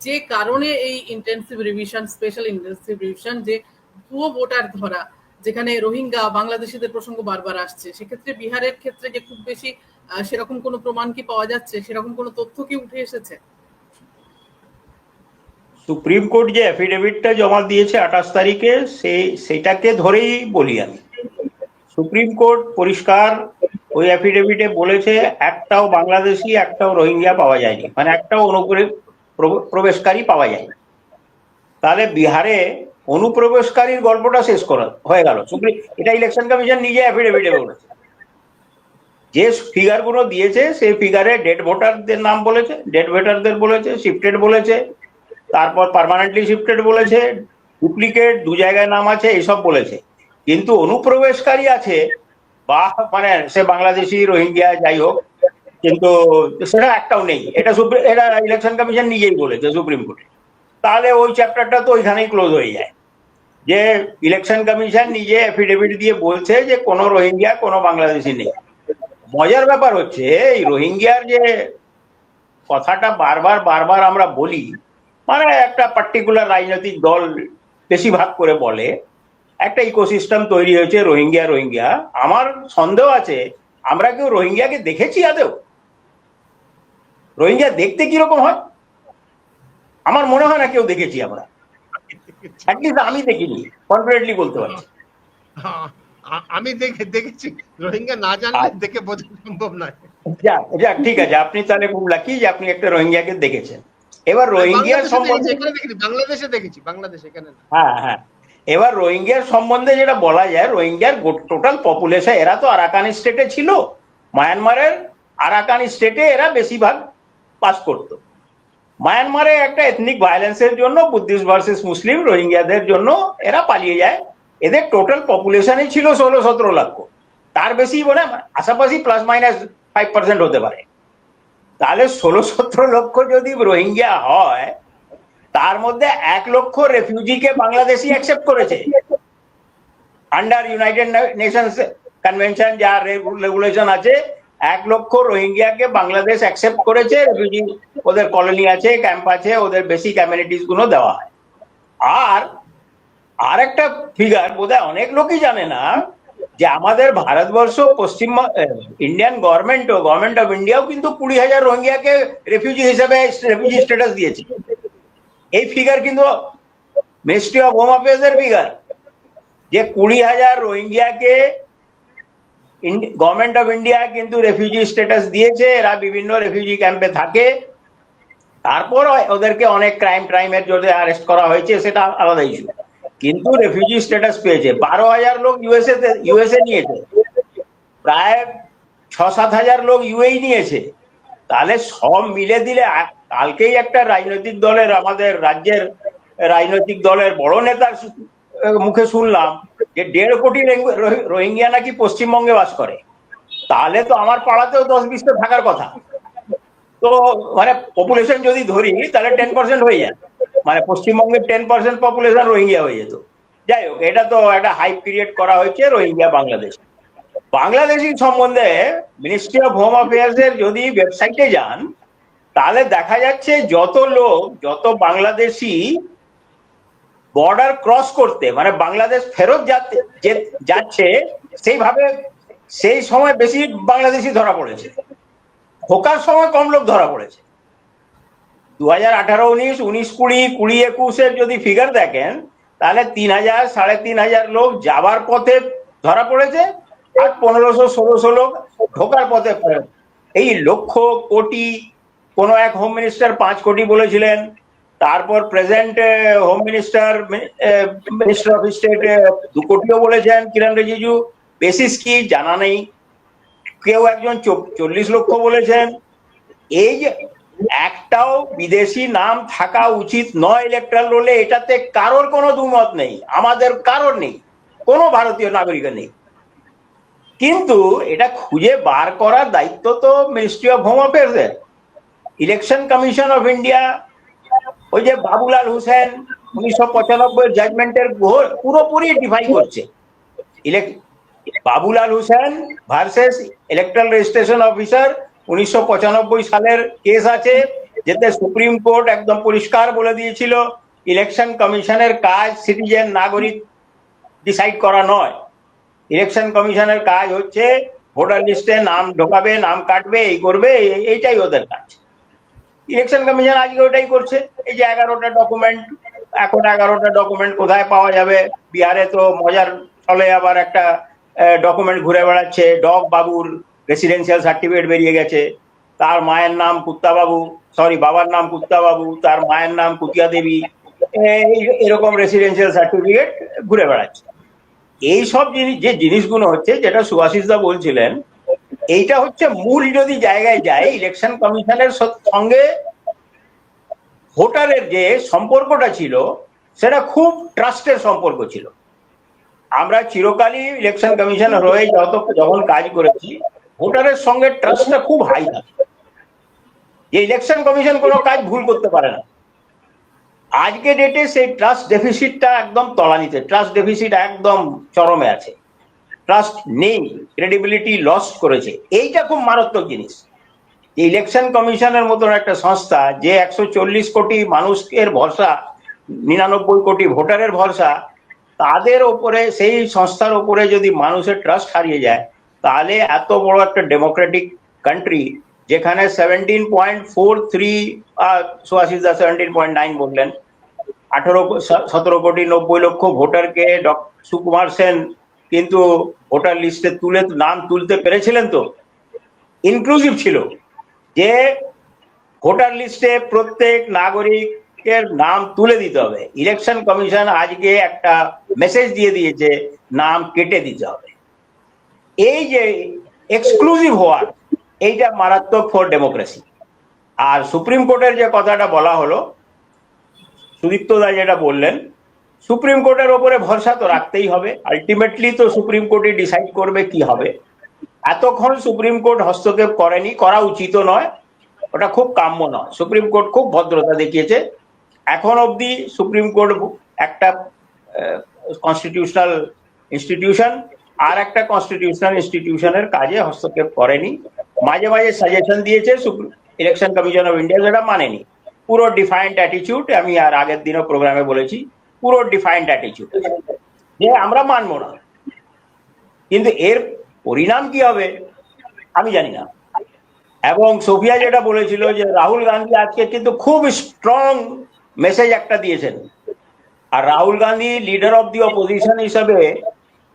যে কারণে এই intensive revision special intensive revision যে ভুয়ো ভোটার ধরা, যেখানে রোহিঙ্গা বাংলাদেশিদের প্রসঙ্গ বারবার আসছে, সেক্ষেত্রে বিহারের ক্ষেত্রে যে খুব বেশি সেরকম কোনো প্রমাণ কি পাওয়া যাচ্ছে? সেরকম কোনো তথ্য কি উঠে এসেছে? সুপ্রিম কোর্ট যে অ্যাফিডেভিটটা জমা দিয়েছে আঠাশ তারিখে সেই সেটাকে ধরেই বলি আমি। সুপ্রিম কোর্ট পরিষ্কার ওই অ্যাফিডেভিটে বলেছে, একটাও বাংলাদেশি, একটাও রোহিঙ্গা পাওয়া যায়নি। মানে একটাও অনুপ্রে প্র- প্রবেশকারী পাওয়া যায় তাহলে বিহারে অনুপ্রবেশকারীর গল্পটা শেষ করা হয়ে গেল। সুপ্রিম, এটা ইলেকশন কমিশন নিজে অ্যাফিডেভিটে বলেছে। যে ফিগারগুলো দিয়েছে সেই ফিগারে ডেড ভোটারদের নাম বলেছে ডেড ভোটারদের বলেছে শিফটেড বলেছে, তারপর পার্মানেন্টলি শিফটেড বলেছে ডুপ্লিকেট দু জায়গায় নাম আছে এইসব বলেছে। কিন্তু অনুপ্রবেশকারী আছে, বা মানে সে বাংলাদেশি রোহিঙ্গা যাই হোক কিন্তু সেটা একটাও নেই। এটা সুপ্রিম এটা ইলেকশন কমিশন নিজেই বলেছে, সুপ্রিম কোর্টে। তাহলে ওই চ্যাপ্টারটা তো ওইখানেই ক্লোজ হয়ে যায়। যে ইলেকশন কমিশন নিজে এফিডেভিট দিয়ে বলছে যে কোনো রোহিঙ্গা, কোনো বাংলাদেশি নেই। মজার ব্যাপার হচ্ছে, এই রোহিঙ্গিয়ার যে কথাটা বারবার বারবার আমরা বলি মানে একটা পার্টিকুলার রাজনৈতিক দল বেশিরভাগ করে বলে, একটা ইকোসিস্টেম তৈরি হয়েছে রোহিঙ্গিয়া রোহিঙ্গিয়া আমার সন্দেহ আছে, আমরা কেউ রোহিঙ্গিয়াকে দেখেছি আদেও রোহিঙ্গিয়া দেখতে কীরকম হয়? আমার মনে হয় না কেউ দেখেছি আমরা। আমি দেখিনি কনফিডেন্টলি বলতে পারছি। আমি দেখে দেখেছি। রোহিঙ্গা না জানলে আচ্ছা। দেখে বোঝা সম্ভব নয়। যাক ঠিক আছে। আপনি তাহলে খুব লাকি যে আপনি একটা রোহিঙ্গিয়াকে দেখেছেন। এবার রোহিঙ্গিয়ার সম্বন্ধে বাংলাদেশে দেখেছি বাংলাদেশে এখানে হ্যাঁ হ্যাঁ। এবার রোহিঙ্গিয়ার সম্বন্ধে যেটা বলা যায় রোহিঙ্গিয়ার টোটাল পপুলেশন এরা তো আরাকান স্টেটে ছিল। মায়ানমারের আরাকান স্টেটে এরা বেশিরভাগ পাস করতো। মায়ানমারে একটা এথনিক ভায়োলেন্সের জন্য বুদ্ধিস্ট ভার্সেস মুসলিম রোহিঙ্গিয়াদের জন্য এরা পালিয়ে যায়। এদের টোটাল পপুলেশনই ছিল ষোলো সতেরো লক্ষ। তার বেশি মানে আশাপাশি প্লাস মাইনাস ফাইভ পার্সেন্ট হতে পারে। তাহলে ষোলো সতেরো লক্ষ যদি রোহিঙ্গিয়া হয়, তার মধ্যে এক লক্ষ রেফিউজিকে বাংলাদেশি অ্যাকসেপ্ট করেছে। আন্ডার ইউনাইটেড নেশনস কনভেনশন যা রেগুলেশন আছে এক লক্ষ রোহিঙ্গিয়াকে বাংলাদেশ অ্যাকসেপ্ট করেছে রেফিউজি ওদের কলোনি আছে ক্যাম্প আছে, ওদের বেসিক অ্যামিনিটিসগুলো দেওয়া হয়। আর আর একটা ফিগার বোধহয় অনেক লোকই জানে না, যে আমাদের ভারতবর্ষ পশ্চিম ইন্ডিয়ান গভর্নমেন্ট গভর্নমেন্ট অফ ইন্ডিয়াও কিন্তু কুড়ি হাজার রোহিঙ্গিয়াকে রেফিউজি হিসেবে রেফিউজি স্ট্যাটাস দিয়েছে। এই ফিগার কিন্তু মিনিস্ট্রি অফ হোম অ্যাফেয়ার্স এর ফিগার যে কুড়ি হাজার রোহিঙ্গিয়াকে গভর্নমেন্ট অফ ইন্ডিয়া কিন্তু রেফিউজি স্ট্যাটাস দিয়েছে এরা বিভিন্ন রেফিউজি ক্যাম্পে থাকে। তারপর ওদেরকে অনেক ক্রাইম ট্রাইমের জন্য অ্যারেস্ট করা হয়েছে সেটা আলাদা ইস্যু কিন্তু রেফিউজি স্ট্যাটাস পেয়েছে। বারো হাজার লোক ইউএসএ ইউএসএ নিয়েছে। প্রায় ছ সাত হাজার লোক ইউএই নিয়েছে। তাহলে সব মিলে দিলে কালকেই একটা রাজনৈতিক দলের আমাদের রাজ্যের রাজনৈতিক দলের বড় আহ, মুখে শুনলাম যে দেড় কোটি রোহিঙ্গিয়া নাকি পশ্চিমবঙ্গে বাস করে। তাহলে তো আমার পাড়াতেও দশ বিশটা থাকার কথা। তো মানে পপুলেশন যদি ধরি, তাহলে টেন পার্সেন্ট হয়ে যায়। মানে পশ্চিমবঙ্গের টেন পার্সেন্ট পপুলেশন রোহিঙ্গিয়া হয়ে যেত। যাই হোক, এটা তো একটা হাইপ ক্রিয়েট করা হয়েছে রোহিঙ্গিয়া বাংলাদেশ। বাংলাদেশি সম্বন্ধে মিনিস্ট্রি অফ হোম অ্যাফেয়ার্স এর যদি ওয়েবসাইটে যান, তাহলে দেখা যাচ্ছে যত লোক, যত বাংলাদেশি বর্ডার ক্রস করতে মানে বাংলাদেশ ফেরত যাচ্ছে, সেইভাবে, সেই সময় বেশি বাংলাদেশি ধরা পড়েছে। ঢোকার সময় কম লোক ধরা পড়েছে। দু হাজার আঠারো, উনিশ উনিশ, কুড়ি কুড়ি, একুশের যদি ফিগার দেখেন, তাহলে তিন হাজার, সাড়ে তিন হাজার লোক যাবার পথে ধরা পড়েছে, আর পনেরোশো, ষোলোশো লোক ঢোকার পথে এই লক্ষ কোটি, কোনো এক হোম মিনিস্টার পাঁচ কোটি বলেছিলেন তারপর present home minister minister of state দু কোটিও বলেছেন, কিরণ রিজিজু বেসিস কি জানা নেই। কেউ একজন চল্লিশ লক্ষ বলেছেন। এই যে একটাও বিদেশি নাম থাকা উচিত নয় ইলেকট্রাল রোলে এটাতে কারোর কোনো দুমত নেই, আমাদের কারোর নেই, কোনো ভারতীয় নাগরিকের নেই। কিন্তু এটা খুঁজে বার করার দায়িত্ব তো ministry of home affairs election commission of India ওই যে বাবুলাল হোসেন, উনিশশো পঁচানব্বই জাজমেন্টের পুরোপুরি ডিফাই করছে। Babulal Hossain versus electoral registration officer উনিশশো পঁচানব্বই সালের কেস আছে, যেতে সুপ্রিম কোর্ট একদম পরিষ্কার বলে দিয়েছিল ইলেকশন কমিশনের কাজ সিটিজেন নাগরিক ডিসাইড করা নয়। ইলেকশন কমিশনের কাজ হচ্ছে, ভোটার লিস্টে নাম ঢোকাবে, নাম কাটবে, এই করবে এইটাই ওদের কাজ। ইলেকশন কমিশন আজকে ওটাই করছে। এই যে এগারোটা ডকুমেন্ট এখন এগারোটা ডকুমেন্ট কোথায় পাওয়া যাবে? বিহারে তো মজার চলে আবার একটা ডকুমেন্ট ঘুরে বেড়াচ্ছে। ডগ বাবুর রেসিডেন্সিয়াল সার্টিফিকেট বেরিয়ে গেছে। তার মায়ের নাম কুত্তা বাবু সরি বাবার নাম কুত্তা বাবু তার মায়ের নাম কুতিয়া দেবী। এরকম রেসিডেন্সিয়াল সার্টিফিকেট ঘুরে বেড়াচ্ছে। এই সব জিনিস, যে জিনিসগুলো হচ্ছে, যেটা সুভাষিস দা বলছিলেন এইটা হচ্ছে মূল যদি জায়গায় যায় ইলেকশন কমিশনের সঙ্গে ভোটারের যে সম্পর্কটা ছিল, সেটা খুব ট্রাস্টের সম্পর্ক ছিল। আমরা চিরকালই ইলেকশন কমিশনার হয়ে যত যখন কাজ করেছি, ভোটারের সঙ্গে ট্রাস্টটা খুব হাই থাকে। যে ইলেকশন কমিশন কোনো কাজ ভুল করতে পারে না। আজকে ডেটে সেই ট্রাস্ট ডেফিসিটটা একদম তলানিতে ট্রাস্ট ডেফিসিট একদম চরমে আছে। ট্রাস্ট নেই ক্রেডিবিলিটি লস করেছে। এইটা খুব মারাত্মক জিনিস। ইলেকশন কমিশনের মতন একটা সংস্থা, যে একশো চল্লিশ কোটি মানুষের ভরসা, নিরানব্বই কোটি ভোটারের ভরসা, তাদের ওপরে, সেই সংস্থার ওপরে যদি মানুষের ট্রাস্ট হারিয়ে যায়, তাহলে এত বড় একটা ডেমোক্রেটিক কান্ট্রি যেখানে seventeen point four three Suhashis da seventeen point nine বললেন, আঠারো, সতেরো কোটি নব্বই লক্ষ ভোটারকে ডক- সুকুমার সেন কিন্তু ভোটার লিস্টে তুলে, নাম তুলতে পেরেছিলেন তো? ইনক্লুসিভ ছিল। যে ভোটার লিস্টে প্রত্যেক নাগরিকের নাম তুলে দিতে হবে। ইলেকশন কমিশন আজকে একটা মেসেজ দিয়ে দিয়েছে, নাম কেটে দিতে হবে। এই যে এক্সক্লুসিভ হওয়ার এইটা মারাত্মক ফর ডেমোক্রেসি আর সুপ্রিম কোর্টের যে কথাটা বলা হলো, সুদীপ্ত দা যেটা বললেন সুপ্রিম কোর্টের ওপরে ভরসা তো রাখতেই হবে। আলটিমেটলি তো সুপ্রিম কোর্টই ডিসাইড করবে কি হবে। এতক্ষণ সুপ্রিম কোর্ট হস্তক্ষেপ করেনি, করা উচিত নয়। ওটা খুব কাম্য নয়। সুপ্রিম কোর্ট খুব ভদ্রতা দেখিয়েছে। এখন অবধি সুপ্রিম কোর্ট একটা কনস্টিটিউশনাল ইনস্টিটিউশন আর একটা কনস্টিটিউশনাল ইনস্টিটিউশনের কাজে হস্তক্ষেপ করেনি। মাঝে মাঝে সাজেশন দিয়েছে ইলেকশন কমিশন অফ ইন্ডিয়া যেটা মানেনি। পুরো ডিফাইন্ড অ্যাটিচিউড আমি আর আগের দিনও প্রোগ্রামে বলেছি। পুরো ডিফাইন্ড অ্যাটিচিউড যে আমরা মানবো না। কিন্তু এর পরিণাম কি হবে? আমি জানি না। এবং সোফিয়া যেটা বলেছিল যে রাহুল গান্ধী আজকে কিন্তু খুব স্ট্রং মেসেজ একটা দিয়েছেন। আর Rahul Gandhi leader of the opposition হিসাবে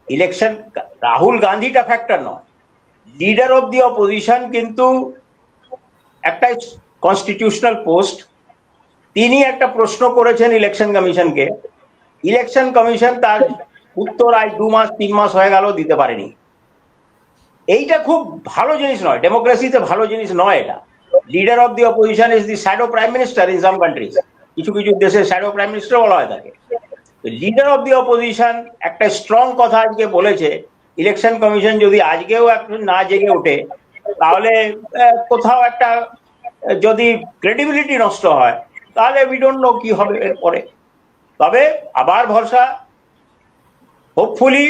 ইলেকশন রাহুল গান্ধীটা ফ্যাক্টর নয়। লিডার অফ দি অপোজিশন কিন্তু একটা কনস্টিটিউশনাল পোস্ট তিনি একটা প্রশ্ন করেছেন ইলেকশন কমিশনকে ইলেকশন কমিশন তার উত্তর আজ দু মাস, তিন মাস হয়ে গেল, দিতে পারেনি। এইটা খুব ভালো জিনিস নয়। ডেমোক্রেসিতে ভালো জিনিস নয় এটা। Leader of the opposition is the shadow prime minister in some countries কিছু কিছু দেশে শ্যাডো প্রাইম মিনিস্টার বলা হয় তাকে। লিডার অফ দি অপোজিশন একটা স্ট্রং কথা আজকে বলেছে। ইলেকশন কমিশন যদি আজকেও একটু না জেগে ওঠে, তাহলে কোথাও একটা যদি ক্রেডিবিলিটি নষ্ট হয়, তাহলে উই ডোন্ট নো কি হবে এরপরে। তবে আবার ভরসা। Hopefully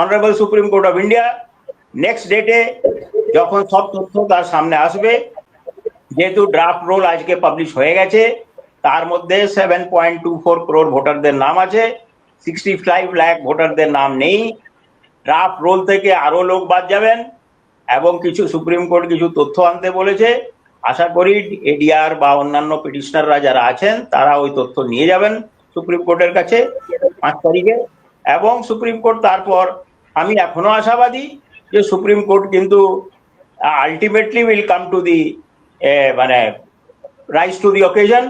honourable supreme court of India next ডেটে যখন সব তথ্য তার সামনে আসবে, যেহেতু ড্রাফট রোল আজকে পাবলিশ হয়ে গেছে, তার মধ্যে seven point two four crore ভোটারদের নাম আছে সিক্সটি ফাইভ লাখ ভোটারদের নাম নেই। ড্রাফট রোল থেকে আরও লোক বাদ যাবেন এবং কিছু সুপ্রিম কোর্ট কিছু তথ্য আনতে বলেছে। আশা করি এডিআর বা অন্যান্য পিটিশনাররা যারা আছেন, তারা ওই তথ্য নিয়ে যাবেন। সুপ্রিম কোর্টের কাছে পাঁচ তারিখে। এবং সুপ্রিম কোর্ট তারপর আমি এখনও আশাবাদী যে সুপ্রিম কোর্ট কিন্তু ultimately will come to the মানে রাইজ টু দি অকেশন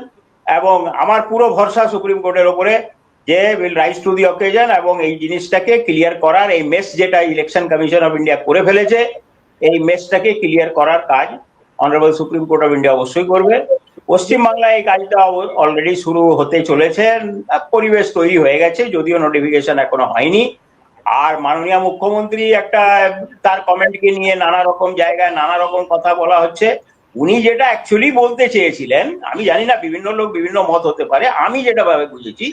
এবং আমার পুরো ভরসা সুপ্রিম কোর্টের ওপরে যে will rise to the occasion এবং এই জিনিসটাকে ক্লিয়ার করার, এই মেস যেটা ইলেকশন কমিশন অফ ইন্ডিয়া করে ফেলেছে, এই মেসটাকে ক্লিয়ার করার কাজ honourable supreme court of India অবশ্যই করবে। পশ্চিমবাংলায় এই কাজটা অলরেডি শুরু হতে চলেছে। পরিবেশ তৈরি হয়ে গেছে, যদিও নোটিফিকেশন এখনও হয়নি। আর মাননীয় মুখ্যমন্ত্রী একটা তার কমেন্টকে নিয়ে নানা রকম জায়গায় নানা রকম কথা বলা হচ্ছে। উনি যেটা অ্যাকচুয়ালি বলতে চেয়েছিলেন, আমি জানি না, বিভিন্ন লোক বিভিন্ন মত হতে পারে, আমি যেটা ভাবে বুঝেছি,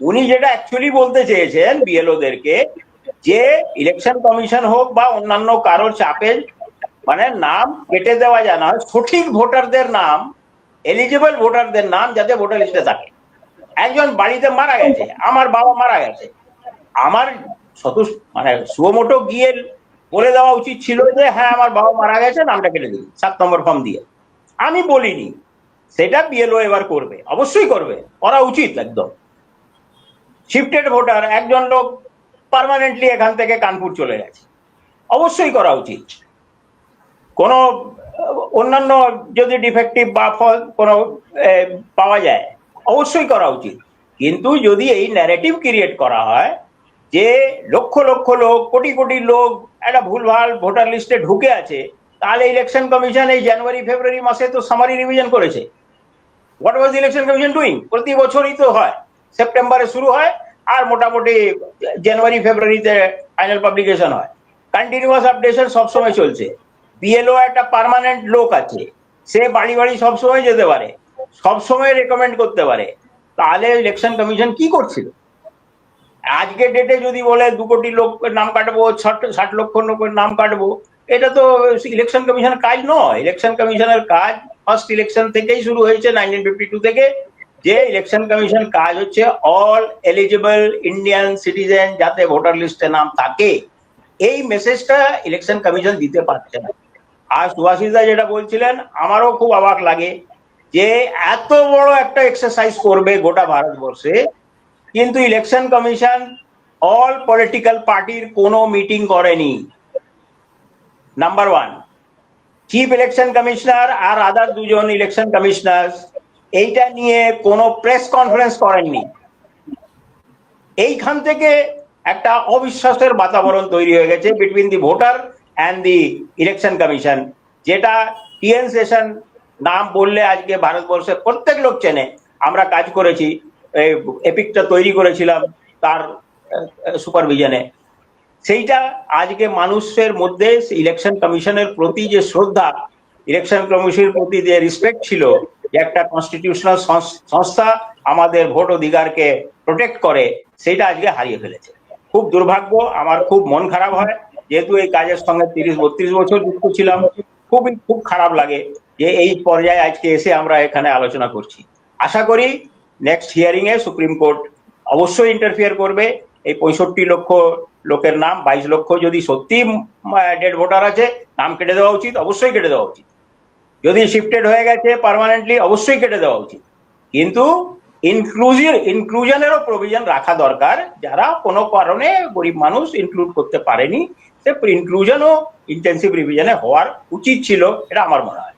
উনি যেটা অ্যাকচুয়ালি বলতে চেয়েছেন বিএলওদেরকে, যে ইলেকশন কমিশন হোক বা অন্যান্য কারোর চাপে মানে নাম কেটে দেওয়া যায় না সঠিক ভোটারদের নাম এলিজিবল ভোটারদের নাম যাতে ভোটার লিস্টে থাকে। একজন বাড়িতে মারা গেছে, আমার বাবা মারা গেছে, আমার শত মানে সুমোটো গিয়ে বলে দেওয়া উচিত ছিল যে হ্যাঁ আমার বাবা মারা গেছে, নামটা কেটে দিন, সাত নম্বর ফর্ম দিয়ে। আমি বলিনি, সেটা বিএলও এবার করবে, অবশ্যই করবে, করা উচিত একদম। শিফটেড ভোটার একজন লোক পার্মানেন্টলি এখান থেকে কানপুর চলে গেছে, অবশ্যই করা উচিত। কোনো, অন্যান্য যদি ডিফেক্টিভ বা ফল কোনো পাওয়া যায়, অবশ্যই করা উচিত। কিন্তু যদি এই ন্যারেটিভ ক্রিয়েট করা হয়, যে লক্ষ লক্ষ লোক, কোটি কোটি লোক একটা ভুলভাল ভোটার লিস্টে ঢুকে আছে, তাহলে ইলেকশন কমিশন এই জানুয়ারি ফেব্রুয়ারি মাসে তো সামারি রিভিশন করেছে। What was election commission doing প্রতি বছরই তো হয়। সেপ্টেম্বরে শুরু হয়, আর মোটামুটি জানুয়ারি ফেব্রুয়ারিতে ফাইনাল পাবলিকেশন হয়। কন্টিনিউয়াস আপডেশন সবসময় চলছে। বিএলও একটা পার্মানেন্ট লোক আছে। সে বাড়ি বাড়ি সবসময় যেতে পারে, সবসময় রেকমেন্ড করতে পারে। তাহলে ইলেকশন কমিশন কি করছিল? আজকে ডেটে যদি বলে দু কোটি লোক নাম কাটবো, ষাট লক্ষ লোকের নাম কাটবো, এটা তো ইলেকশন কমিশনের কাজ নয়। ইলেকশন কমিশনের কাজ ফার্স্ট ইলেকশন থেকেই শুরু হয়েছে নাইনটিন ফিফটি টু থেকে। যে ইলেকশন কমিশন কাজ হচ্ছে all eligible Indian citizen voter voter লিস্টে নাম থাকে, এই মেসেজটা ইলেকশন কমিশন দিতে পারছে না। আর সুভাষিসদা যেটা বলছিলেন, আমারও খুব অবাক লাগে যে এত বড় একটা এক্সারসাইজ করবে গোটা ভারতবর্ষে। কিন্তু ইলেকশন কমিশন অল পলিটিক্যাল পার্টির কোনো মিটিং করেনি। Number one chief election commissioner আর আদার দুজন ইলেকশন কমিশনার এইটা নিয়ে কোনো প্রেস কনফারেন্স করেননি। এইখান থেকে একটা অবিশ্বাসের বাতাবরণ তৈরি হয়ে গেছে between the voter and the election commission যেটা টিএন সেশন নাম বললে আজকে ভারতবর্ষের প্রত্যেক লোক চেনে। আমরা কাজ করেছি এই এপিকটা তৈরি করেছিলাম তার সুপারভিশনে সেইটা আজকে মানুষের মধ্যে ইলেকশন কমিশনের প্রতি যে শ্রদ্ধা ইলেকশন কমিশনের প্রতি যে রেসপেক্ট ছিল যে একটা কনস্টিটিউশনাল সংস্থা আমাদের ভোট অধিকারকে প্রোটেক্ট করে সেটা আজকে হারিয়ে ফেলেছে। খুব দুর্ভাগ্য, আমার খুব মন খারাপ হয়। যেহেতু এই কাজের সঙ্গে তিরিশ, বত্রিশ বছর যুক্ত ছিলাম, খুবই, খুব খারাপ লাগে যে এই পর্যায়ে আজকে এসে আমরা এখানে আলোচনা করছি। আশা করি নেক্সট হিয়ারিং এ সুপ্রিম কোর্ট অবশ্যই ইন্টারফিয়ার করবে। এই পঁয়ষট্টি লক্ষ লোকের নাম, বাইশ লক্ষ যদি সত্যি ডেড ভোটার আছে, নাম কেটে দেওয়া উচিত, অবশ্যই কেটে দেওয়া উচিত। যদি শিফটেড হয়ে গেছে পার্মানেন্টলি অবশ্যই কেটে দেওয়া উচিত। কিন্তু ইনক্লুজিভ ইনক্লুশনেরও প্রভিজন রাখা দরকার। যারা কোনো কারণে গরিব মানুষ ইনক্লুড করতে পারেনি, সে ইনক্লুশনও ইন্টেন্সিভ রিভিশনে হওয়ার উচিত ছিল, এটা আমার মনে হয়।